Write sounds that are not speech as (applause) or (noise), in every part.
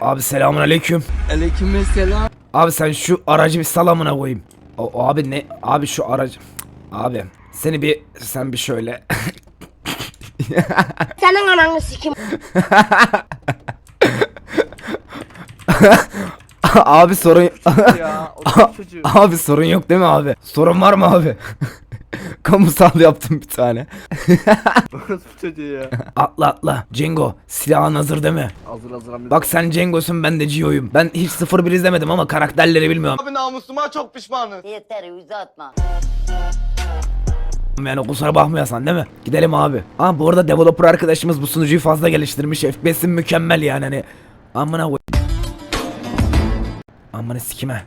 Abi selamun aleyküm. Aleykümselam. Abi sen şu aracı bir salamına koyayım. O, abi ne? Abi şu aracı. Abi seni bir sen bir şöyle. (laughs) Senin ananı sikim. (laughs) (laughs) abi sorun Ya o (laughs) çocuğu. Abi sorun yok değil mi abi? Sorun var mı abi? (laughs) Kamusal yaptım bir tane. Orospu çocuğu ya. Atla atla. Cengo silahın hazır değil mi? Hazır hazır amca. Bak sen Cengo'sun ben de Gio'yum. Ben hiç 01 izlemedim ama karakterleri bilmiyorum. Abi namusuma çok pişmanım. Yeter uzatma. Yani kusura bakmıyorsan değil mi? Gidelim abi. Aa bu arada developer arkadaşımız bu sunucuyu fazla geliştirmiş. FPS'in mükemmel yani hani. Amına koy. Amına sikime.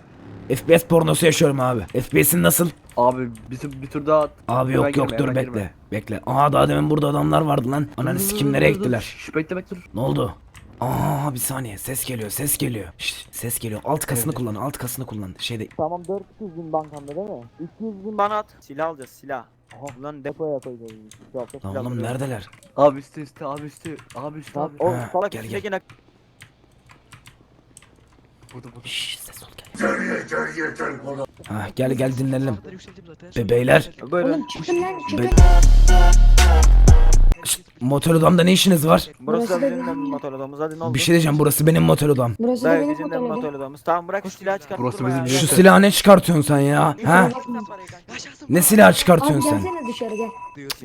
FPS pornosu yaşıyorum abi. FPS'in nasıl? Abi bir, bir tur daha at. Abi yok yok girme, dur hemen bekle. girme. Bekle. Aa daha demin burada adamlar vardı lan. Ananı Dur, sikim dur, nereye dur, dur. gittiler? Şş, bekle bekle dur. Ne oldu? Aa bir saniye ses geliyor ses geliyor. Şşt, ses geliyor. Alt kasını Evet. kullan alt kasını kullan. Şeyde Tamam 400 bin bankamda değil mi? 200 bin Bana at. Silah alacağız silah. Ulan de depoya koyacağız. Lan oğlum neredeler? Abi üstü üstü abi üstü. Abi üstü Tamam, abi. o- Ha, salak gel gel. Burada burada. Şşş ses ol gel. Ha, gel gel dinleyelim. Bebeyler. Böyle. Oğlum çıkın lan çıkın. Be- Şşt, motor odamda ne işiniz var? Burası da Burası da bizim benim- motor odamız hadi ne oldu? Bir şey diyeceğim burası benim motor odam. Burası da benim bizim de motor odamız. Tamam bırak şu silahı çıkart. Burası durma bizim ya. Şu silahı ne çıkartıyorsun sen ya? Ha? Ne silah Abi çıkartıyorsun sen? gelsene dışarı gel.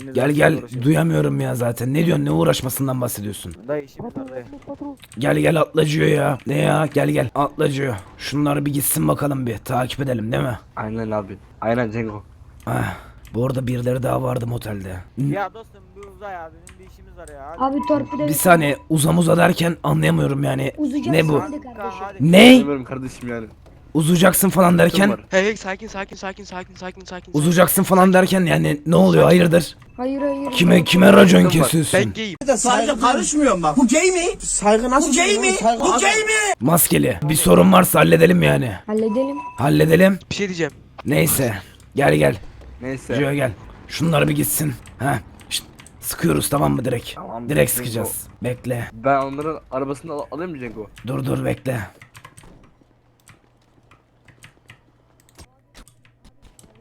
Gel zaten gel uğraşıyoruz. duyamıyorum ya zaten. Ne diyorsun ne uğraşmasından bahsediyorsun? Dayı işimiz var dayı. Gel gel atlacıyor ya. Ne ya gel gel atlacıyor. Şunları bir gitsin bakalım bir takip edelim değil mi? Aynen abi. Aynen Cengo. Ah, bu arada birileri daha vardı motelde. Ya dostum bu uzay abi bizim bir işimiz var ya. Hadi. Abi torpido Bir saniye uzam uza derken anlayamıyorum yani. uzayacağız Ne bu? hadi kardeşim. Hadi. Ne? Bilmiyorum kardeşim yani. Uzayacaksın falan derken? Var. Hey hey sakin sakin sakin sakin sakin sakin. Uzayacaksın falan derken yani ne oluyor hayırdır? Hayır hayır. Kime kime racon kesiyorsun? Ben gayim. Saygı karışmıyorum bak. Bu gay mi? Saygı nasıl? Bu gay mi? Bu gay mi? Maskeli. Bir sorun varsa halledelim yani. Halledelim. Halledelim. Bir şey diyeceğim. Neyse. Gel gel. Neyse. Joe gel. Şunlar bir gitsin. Ha. Sıkıyoruz tamam mı direkt? Tamam, direkt Cengo. sıkacağız. Bekle. Ben onların arabasını al alayım mı Cengo? Dur dur bekle.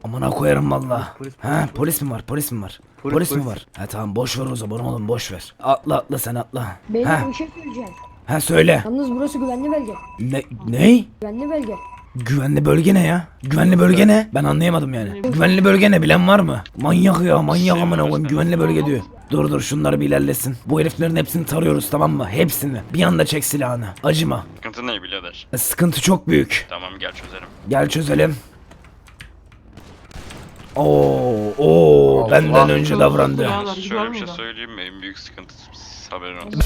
Amına koyarım valla. Polis, Ha polis mi var? Polis mi var? Polis, Polis, mi polis. var? Ha tamam boş ver o zaman oğlum boş ver. Atla atla sen atla. Ha, Beyler bir şey söyleyeceğim. ha söyle. Yalnız burası güvenli bölge. Ne? Ne? Güvenli bölge. Güvenli bölge ne ya? Güvenli bölge ne? Ben anlayamadım yani. Güvenli bölge ne bilen var mı? Manyak ya manyak amına koyayım güvenli bölge diyor. Dur dur şunları bir ilerlesin. Bu heriflerin hepsini tarıyoruz tamam mı? Hepsini. Bir anda çek silahını. Acıma. Sıkıntı ne birader? E, Sıkıntı çok büyük. Tamam gel çözelim. Gel çözelim. Oo, oo benden önce davrandı. Şöyle bir şey söyleyeyim mi? En büyük sıkıntı haberin olsun.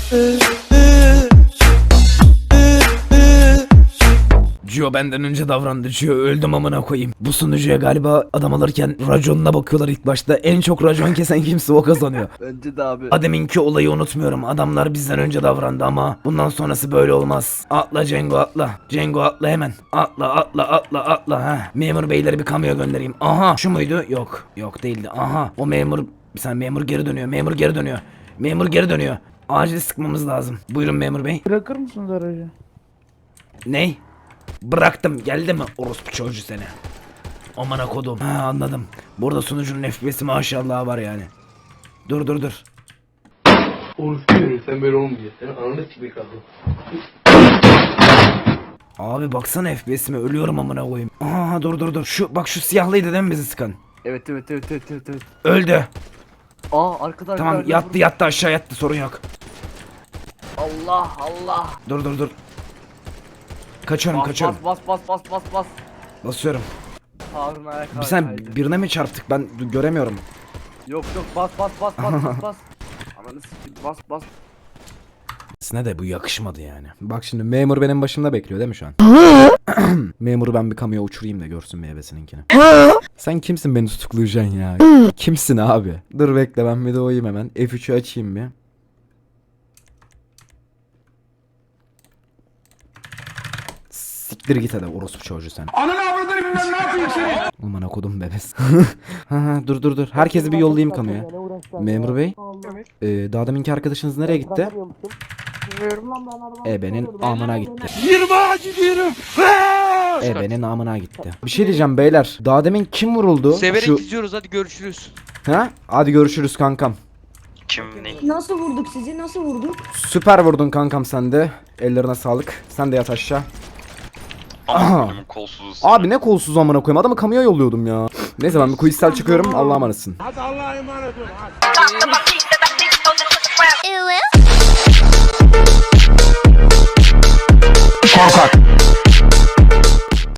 Gio benden önce davrandı. Gio öldüm amına koyayım. Bu sunucuya galiba adam alırken raconuna bakıyorlar ilk başta. En çok racon kesen kimse o kazanıyor. (laughs) Bence de abi. Ademinki olayı unutmuyorum. Adamlar bizden önce davrandı ama bundan sonrası böyle olmaz. Atla Cengo atla. Cengo atla hemen. Atla atla atla atla ha. Memur beyleri bir kamyo göndereyim. Aha şu muydu? Yok. Yok değildi. Aha o memur bir saniye memur geri dönüyor. Memur geri dönüyor. Memur geri dönüyor. Acil sıkmamız lazım. Buyurun memur bey. Bırakır mısınız aracı? Ney? Bıraktım. Geldi mi orospu çocuğu seni? Amına kodum. Ha anladım. Burada sunucunun FPS'i maşallah var yani. Dur dur dur. sen böyle olmayacaksın. Senin ananı sikmek lazım. Abi baksana FPS'ime ölüyorum amına koyayım. Aha dur dur dur. Şu bak şu siyahlıydı değil mi bizi sıkan? Evet evet evet evet evet. evet. Öldü. Aa arkada Tamam arkada, yattı yattı aşağı yattı sorun yok. Allah Allah. Dur dur dur. Kaçıyorum Bas kaçıyorum. bas bas bas bas bas bas. Basıyorum. Harun ayak Bir sen birine mi çarptık ben göremiyorum. Yok yok bas bas bas bas bas (laughs) bas. Ananı sikeyim bas bas. Sine de bu yakışmadı yani. Bak şimdi memur benim başımda bekliyor değil mi şu an? (clears throat) Memuru ben bir kamuya uçurayım da görsün meyvesininkini. Sen kimsin beni tutuklayacaksın ya? kimsin abi? Dur bekle ben bir doğayım hemen. F3'ü açayım bir. Siktir git hadi orospu çocuğu sen. Ananı avradını Aman okudum bebes. (laughs) ha, ha, dur dur dur. Herkesi bir yollayayım kamuya. Ne Memur bey. Ee, daha deminki arkadaşınız nereye gitti? Ebenin amına gitti. Yirmağa gidiyorum. Ebenin amına gitti. Bir şey diyeceğim beyler. Daha demin kim vuruldu? Severek Şu... izliyoruz hadi görüşürüz. Ha? Hadi görüşürüz kankam. Kim ne? Nasıl vurduk sizi? Nasıl vurduk? Süper vurdun kankam sen de. Ellerine sağlık. Sen de yat aşağı. Aha. Ama benim kolsuz. Abi ne kolsuz amına koyayım. Adamı kamuya yolluyordum ya. Neyse ben bir quizsel çıkıyorum. Allah'a emanetsin. Hadi Allah'a emanet. Korkak.